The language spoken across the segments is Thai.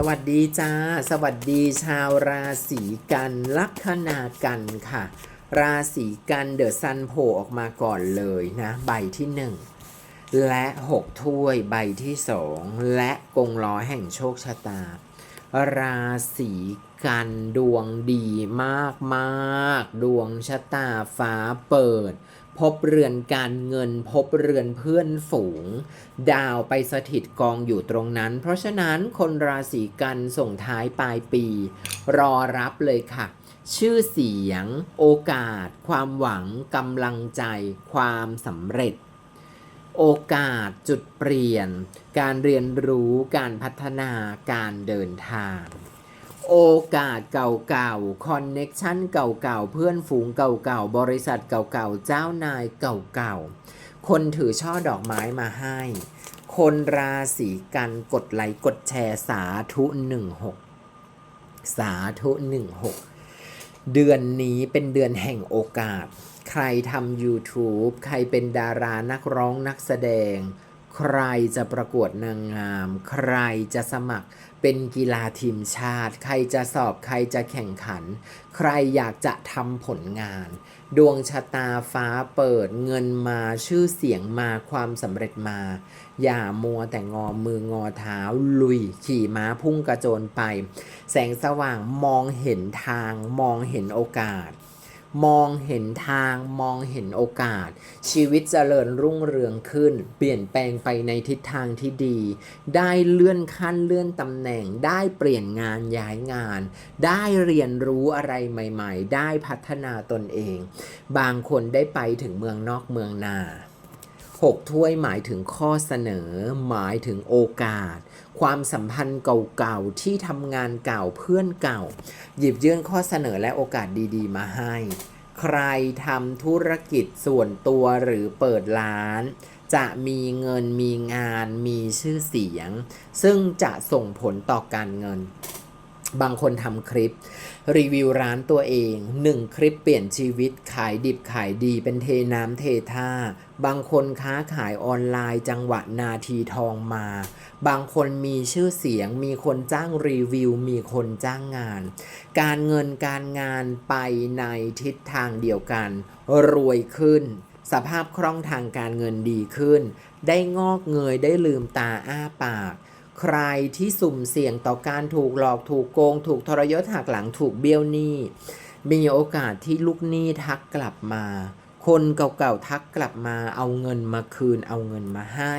สวัสดีจ้า สวัสดีชาวราศีกันลัคนากันค่ะ ราศีกันเดอะซันโผล่ออกมาก่อนเลยนะ ใบที่หนึ่งและ 6 ถ้วยใบที่สองและกงล้อแห่งโชคชะตา ราศีกันดวงดีมากมากๆดวงชะตาฟ้าเปิด พบเรือนการเงิน พบเรือนเพื่อนฝูง ดาวไปสถิตกองอยู่ตรงนั้น เพราะฉะนั้นคนราศีกันส่งท้ายปลายปี รอรับเลยค่ะ ชื่อเสียง โอกาส ความหวังกำลังใจ ความสำเร็จ โอกาสจุดเปลี่ยน การเรียนรู้การพัฒนาการเดินทาง โอกาสเก่าๆ คอนเน็กชันเก่าๆ เพื่อนฝูงเก่าๆ บริษัทเก่าๆ เจ้านายเก่าๆ คนถือช่อดอกไม้มาให้ คนราศีกันกดไลค์กดแชร์สาธุ16สาธุ16เดือนนี้เป็นเดือนแห่งโอกาส ใครทำ YouTube ใครเป็นดารานักร้องนักแสดง ใครจะประกวดนางงาม ใครจะสมัครเป็นกีฬาทีมชาติ ใครจะสอบใครจะแข่งขัน ใครอยากจะทำผลงาน ดวงชะตาฟ้าเปิดเงินมาชื่อเสียงมาความสำเร็จมา อย่ามัวแต่งอมืองอเท้าลุย ขี่ม้าพุ่งกระโจนไป แสงสว่างมองเห็นทางมองเห็นโอกาส มองเห็นทางมองเห็นโอกาส ชีวิตเจริญรุ่งเรืองขึ้น เปลี่ยนแปลงไปในทิศทางที่ดี ได้เลื่อนขั้นเลื่อนตำแหน่ง ได้เปลี่ยนงานย้ายงาน ได้เรียนรู้อะไรใหม่ ๆ ได้พัฒนาตนเอง บางคนได้ไปถึงเมืองนอกเมืองนา หกถ้วยหมายถึงข้อเสนอ หมายถึงโอกาส ความสัมพันธ์เก่าๆ ที่ทำงานเก่าเพื่อนเก่า หยิบยื่นข้อเสนอและโอกาสดีๆ มาให้ ใครทำธุรกิจส่วนตัวหรือเปิดร้าน จะมีเงินมีงานมีชื่อเสียง ซึ่งจะส่งผลต่อการเงิน บางคนทำคลิป รีวิวร้านตัวเอง 1 คลิปเปลี่ยนชีวิตขายดิบขายดีเป็นเทน้ำเทท่า บางคนค้าขายออนไลน์จังหวะนาทีทองมา บางคนมีชื่อเสียง มีคนจ้างรีวิว มีคนจ้างงาน การเงินการงานไปในทิศทางเดียวกัน รวยขึ้น สภาพคล่องทางการเงินดีขึ้น ได้งอกเงยได้ลืมตาอ้าปาก ใครที่สุ่มเสี่ยงต่อการถูกหลอกถูกโกง ถูกทรยศหักหลังถูกเบี้ยวหนี้ มีโอกาสที่ลูกหนี้ทักกลับมา คนเก่าๆทักกลับมาเอาเงินมาคืนเอาเงินมาให้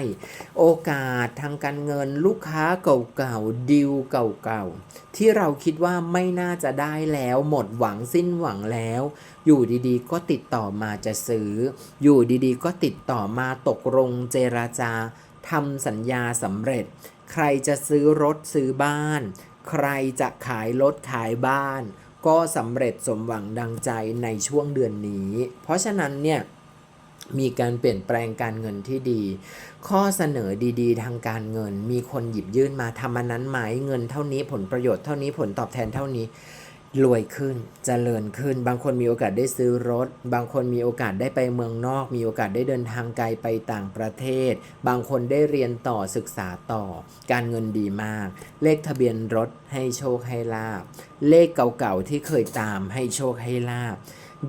โอกาสทางการเงินลูกค้าเก่าๆดิวเก่าๆที่เราคิดว่าไม่น่าจะได้แล้ว หมดหวังสิ้นหวังแล้ว อยู่ดีๆ ก็ติดต่อมาจะซื้อ อยู่ดีๆ ก็ติดต่อมาตกลงเจราจาทำสัญญาสำเร็จ ใครจะซื้อรถซื้อบ้าน ใครจะขายรถขายบ้าน ก็สำเร็จสมหวังดังใจในช่วงเดือนนี้ เพราะฉะนั้นเนี่ยมีการเปลี่ยนแปลงการเงินที่ดี ข้อเสนอดีๆ ทางการเงิน มีคนหยิบยื่นมาทำอันนั้นไหมเงินเท่านี้ผลประโยชน์เท่านี้ผลตอบแทนเท่านี้ รวยขึ้นเจริญขึ้น บางคนมีโอกาสได้ซื้อรถ บางคนมีโอกาสได้ไปเมืองนอก มีโอกาสได้เดินทางไกลไปต่างประเทศ บางคนได้เรียนต่อศึกษาต่อ การเงินดีมาก เลขทะเบียนรถให้โชคให้ลาบ เลขเก่าๆที่เคยตามให้โชคให้ลาบ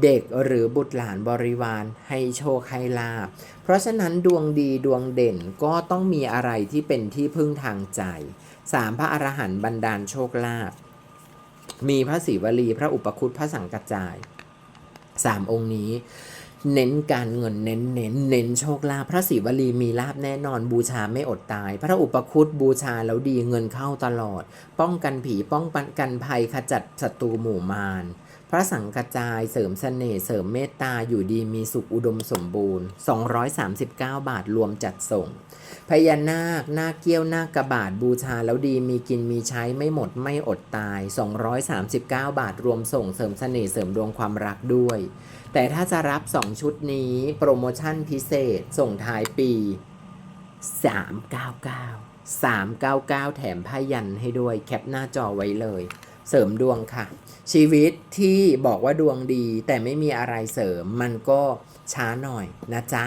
เด็กหรือบุตรหลานบริวารให้โชคให้ลาบ เพราะฉะนั้นดวงดีดวงเด่นก็ต้องมีอะไรที่เป็นที่พึ่งทางใจสามพระอรหันต์บันดาลโชคลาภ มีพระศิวลี พระอุปคุตพระสังกัจจายสามองค์นี้ เน้นการเงินเน้นเน้นเน้นโชคลาภพระศิวลีมีลาภแน่นอนบูชาไม่อดตาย พระอุปคุตบูชาแล้วดีเงินเข้าตลอด ป้องกันผีป้องกันภัยขจัดศัตรูหมู่มาร พระสังกัจจายเสริมเสน่ห์เสริมเมตตาอยู่ดีมีสุขอุดมสมบูรณ์ 239 บาทรวมจัดส่ง พญานาคนาคเกี้ยวนาคกระบาดบูชาแล้วดีมีกินมีใช้ไม่หมดไม่อดตาย 239 บาทรวมส่งเสริมเสน่ห์เสริมดวงความรักด้วย แต่ถ้าจะรับ 2 ชุดนี้โปรโมชั่นพิเศษส่งท้ายปี 399 399 แถมผ้ายันให้ด้วยแคปหน้าจอไว้เลย เสริมดวงค่ะ ชีวิตที่บอกว่าดวงดีแต่ไม่มีอะไรเสริมมันก็ช้าหน่อยนะจ๊ะ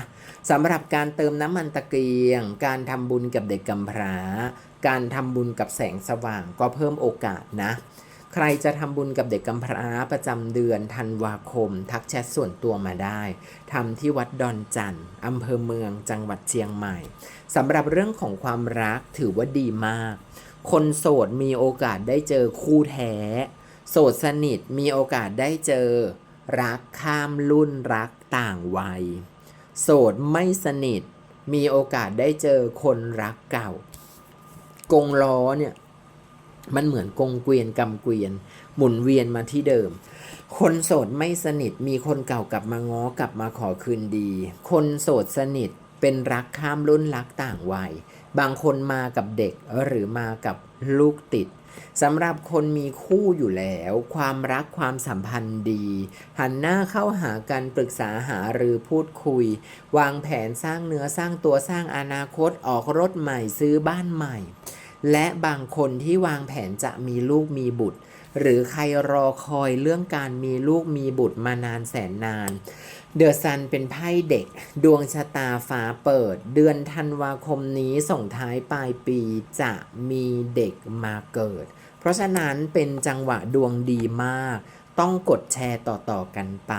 สำหรับการเติมน้ำมันตะเกียง การทำบุญกับเด็กกำพร้า การทำบุญกับแสงสว่างก็เพิ่มโอกาสนะ ใครจะทำบุญกับเด็กกำพร้าประจำเดือนธันวาคม ทักแชทส่วนตัวมาได้ทำที่วัดดอนจันทร์อำเภอเมืองจังหวัดเชียงใหม่สำหรับเรื่องของความรักถือว่าดีมาก คนโสดมีโอกาสได้เจอคู่แท้ โสดสนิทมีโอกาสได้เจอ รักข้ามรุ่นรักต่างวัย โสดไม่สนิทมีโอกาสได้เจอคนรักเก่า กงล้อเนี่ยมันเหมือนกงเกวียนกำเกวียน หมุนเวียนมาที่เดิม คนโสดไม่สนิทมีคนเก่ากลับมาง้อกลับมาขอคืนดี คนโสดสนิท เป็นรักข้ามรุ่นรักต่างวัย บางคนมากับเด็กหรือมากับลูกติดสำหรับคนมีคู่อยู่แล้ว ความรักความสัมพันธ์ดี หันหน้าเข้าหากันปรึกษาหาหรือพูดคุย วางแผนสร้างเนื้อสร้างตัวสร้างอนาคตออกรถใหม่ซื้อบ้านใหม่ และบางคนที่วางแผนจะมีลูกมีบุตร หรือใครรอคอยเรื่องการมีลูกมีบุตรมานานแสนนาน เดอะซันเป็นไพ่เด็ก ดวงชะตาฟ้าเปิด เดือนธันวาคมนี้ส่งท้ายปลายปีจะมีเด็กมาเกิด เพราะฉะนั้นเป็นจังหวะดวงดีมาก ต้องกดแชร์ต่อๆกันไป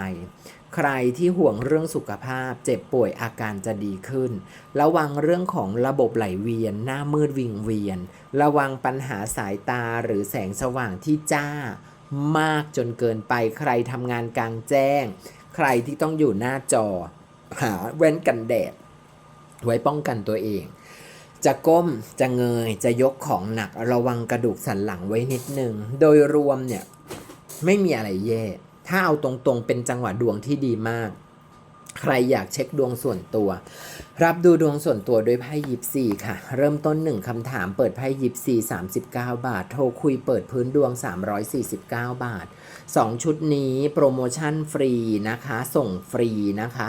ใครที่ห่วงเรื่องสุขภาพ เจ็บป่วยอาการจะดีขึ้น ระวังเรื่องของระบบไหลเวียน หน้ามืดวิงเวียน ระวังปัญหาสายตาหรือแสงสว่างที่จ้ามากจนเกินไปใครทำงานกลางแจ้ง ใครที่ต้องอยู่หน้าจอ หาแว่นกันแดด ไว้ป้องกันตัวเอง จะก้มจะเงยจะยกของหนักระวังกระดูกสันหลังไว้นิดนึง โดยรวมเนี่ย ไม่มีอะไรแย่ ถ้าเอาตรงๆ เป็นจังหวะดวงที่ดีมาก ใครอยากเช็คดวงส่วนตัว รับดูดวงส่วนตัวด้วยไพ่ยิปซีค่ะ เริ่มต้นหนึ่งคำถามเปิดไพ่ยิปซี39 บาท โทรคุยเปิดพื้นดวง 349 บาท 2 ชุดนี้โปรโมชั่นฟรีนะคะ ส่งฟรีนะคะ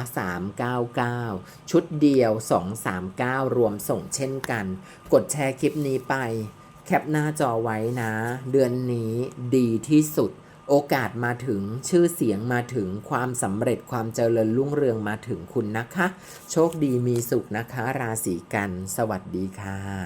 399 ชุดเดียว 239 รวมส่งเช่นกัน กดแชร์คลิปนี้ไป แคปหน้าจอไว้นะ เดือนนี้ดีที่สุด โอกาสมาถึงชื่อเสียงมาถึงความสำเร็จความเจริญรุ่งเรืองมาถึงคุณนะคะ โชคดีมีสุขนะคะ ราศีกัน สวัสดีค่ะ